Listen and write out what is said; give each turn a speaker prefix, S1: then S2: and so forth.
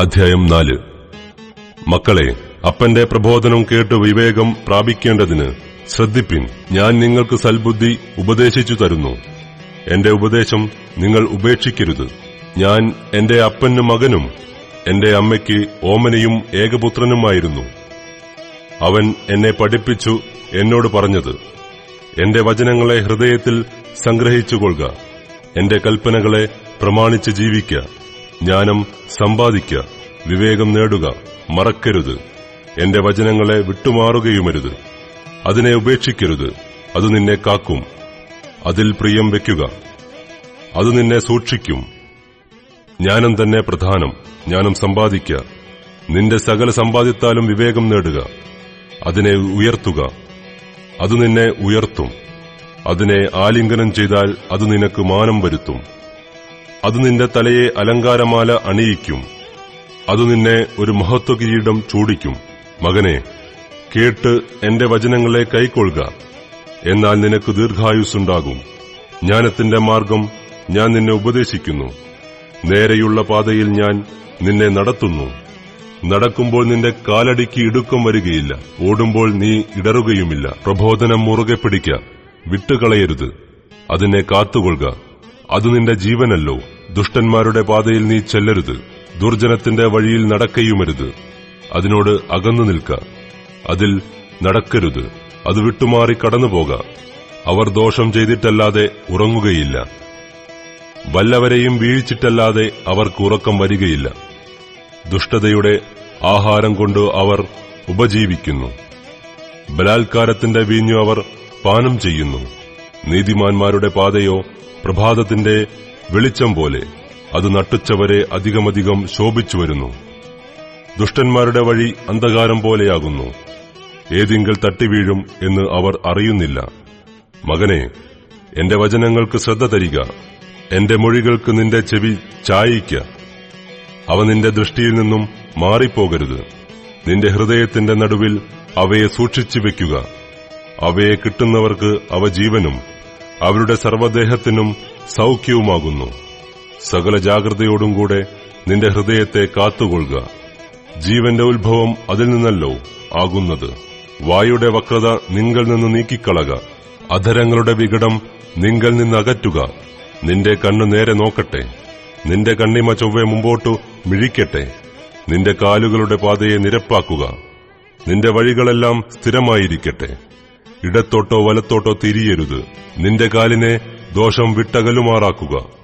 S1: അധ്യായം നാല്. മക്കളെ അപ്പന്റെ പ്രബോധനം കേട്ട് വിവേകം പ്രാപിക്കേണ്ടതിന് ശ്രദ്ധിപ്പിൻ. ഞാൻ നിങ്ങൾക്ക് സൽബുദ്ധി ഉപദേശിച്ചു തരുന്നു. എന്റെ ഉപദേശം നിങ്ങൾ ഉപേക്ഷിക്കരുത്. ഞാൻ എന്റെ അപ്പനും മകനും എന്റെ അമ്മയ്ക്ക് ഓമനയും ഏകപുത്രനുമായിരുന്നു. അവൻ എന്നെ പഠിപ്പിച്ചു എന്നോട് പറഞ്ഞത് എന്റെ വചനങ്ങളെ ഹൃദയത്തിൽ സംഗ്രഹിച്ചുകൊള്ളുക എന്റെ കൽപ്പനകളെ പ്രമാണിച്ച് ജീവിക്ക ജ്ഞാനം സമ്പാദിക്കുക വിവേകം നേടുക മറക്കരുത്. എന്റെ വചനങ്ങളെ വിട്ടുമാറുകയുമരുത്. അതിനെ ഉപേക്ഷിക്കരുത്. അത് നിന്നെ കാക്കും. അതിൽ പ്രിയം വയ്ക്കുക അത് നിന്നെ സൂക്ഷിക്കും. ജ്ഞാനം തന്നെ പ്രധാനം. ജ്ഞാനം സമ്പാദിക്ക. നിന്റെ സകല സമ്പാദ്യത്താലും വിവേകം നേടുക. അതിനെ ഉയർത്തുക. അത് നിന്നെ ഉയർത്തും. അതിനെ ആലിംഗനം ചെയ്താൽ അത് നിനക്ക് മാനം വരുത്തും. അത് നിന്റെ തലയെ അലങ്കാരമാല അണിയിക്കും. അത് നിന്നെ ഒരു മഹത്വ കിരീടം ചൂടിക്കും. മകനെ കേട്ട് എന്റെ വചനങ്ങളെ കൈക്കൊള്ളുക. എന്നാൽ നിനക്ക് ദീർഘായുസ്സുണ്ടാകും. ജ്ഞാനത്തിന്റെ മാർഗം ഞാൻ നിന്നെ ഉപദേശിക്കുന്നു. നേരെയുള്ള പാതയിൽ ഞാൻ നിന്നെ നടത്തുന്നു. നടക്കുമ്പോൾ നിന്റെ കാലടിക്ക് ഇടുക്കം വരികയില്ല. ഓടുമ്പോൾ നീ ഇടറുകയുമില്ല. പ്രബോധനം മുറുകെ പിടിക്ക. വിട്ടുകളയരുത്. അതിനെ കാത്തുകൊള്ളുക. അത് നിന്റെ ജീവനല്ലോ. ദുഷ്ടന്മാരുടെ പാതയിൽ നീ ചെല്ലരുത്. ദുർജനത്തിന്റെ വഴിയിൽ നടക്കയുമരുത്. അതിനോട് അകന്നു നിൽക്ക. അതിൽ നടക്കരുത്. അത് വിട്ടുമാറി കടന്നുപോക. അവർ ദോഷം ചെയ്തിട്ടല്ലാതെ ഉറങ്ങുകയില്ല. വല്ലവരെയും വീഴ്ചിട്ടല്ലാതെ അവർക്ക് ഉറക്കം വരികയില്ല. ദുഷ്ടതയുടെ ആഹാരം കൊണ്ട് അവർ ഉപജീവിക്കുന്നു. ബലാത്കാരത്തിന്റെ വീഞ്ഞു അവർ പാനം ചെയ്യുന്നു. നീതിമാന്മാരുടെ പാതയോ പ്രഭാതത്തിന്റെ വെളിച്ചം പോലെ അത് നട്ടുച്ചവരെ അധികമധികം ശോഭിച്ചു വരുന്നു. ദുഷ്ടന്മാരുടെ വഴി അന്ധകാരം പോലെയാകുന്നു. ഏതിങ്കൽ തട്ടിവീഴും എന്ന് അവർ അറിയുന്നില്ല. മകനെ എന്റെ വചനങ്ങൾക്ക് ശ്രദ്ധ തരിക. എന്റെ മൊഴികൾക്ക് നിന്റെ ചെവി ചായിക്ക. അവ നിന്റെ ദൃഷ്ടിയിൽ നിന്നും മാറിപ്പോകരുത്. നിന്റെ ഹൃദയത്തിന്റെ നടുവിൽ അവയെ സൂക്ഷിച്ചു വെക്കുക. അവയെ കിട്ടുന്നവർക്ക് അവ ജീവനും. അവരുടെ സർവദേഹത്തിനും സൗഖ്യവുമാകുന്നു. സകല ജാഗ്രതയോടും കൂടെ നിന്റെ ഹൃദയത്തെ കാത്തുകൊള്ളുക. ജീവന്റെ ഉത്ഭവം അതിൽ നിന്നല്ലോ ആകുന്നത്. വായുടെ വക്രത നിങ്ങൾ നിന്ന് നീക്കിക്കളക. അധരങ്ങളുടെ വികടം നിങ്ങൾ നിന്ന് അകറ്റുക. നിന്റെ കണ്ണ് നേരെ നോക്കട്ടെ. നിന്റെ കണ്ണിമ ചൊവ്വെ മുമ്പോട്ടു മിഴിക്കട്ടെ. നിന്റെ കാലുകളുടെ പാതയെ നിരപ്പാക്കുക. നിന്റെ വഴികളെല്ലാം സ്ഥിരമായിരിക്കട്ടെ. ഇടത്തോട്ടോ വലത്തോട്ടോ തിരിയരുത്. നിന്റെ കാലിനെ ദോഷം വിട്ടകലുമാറാക്കുക.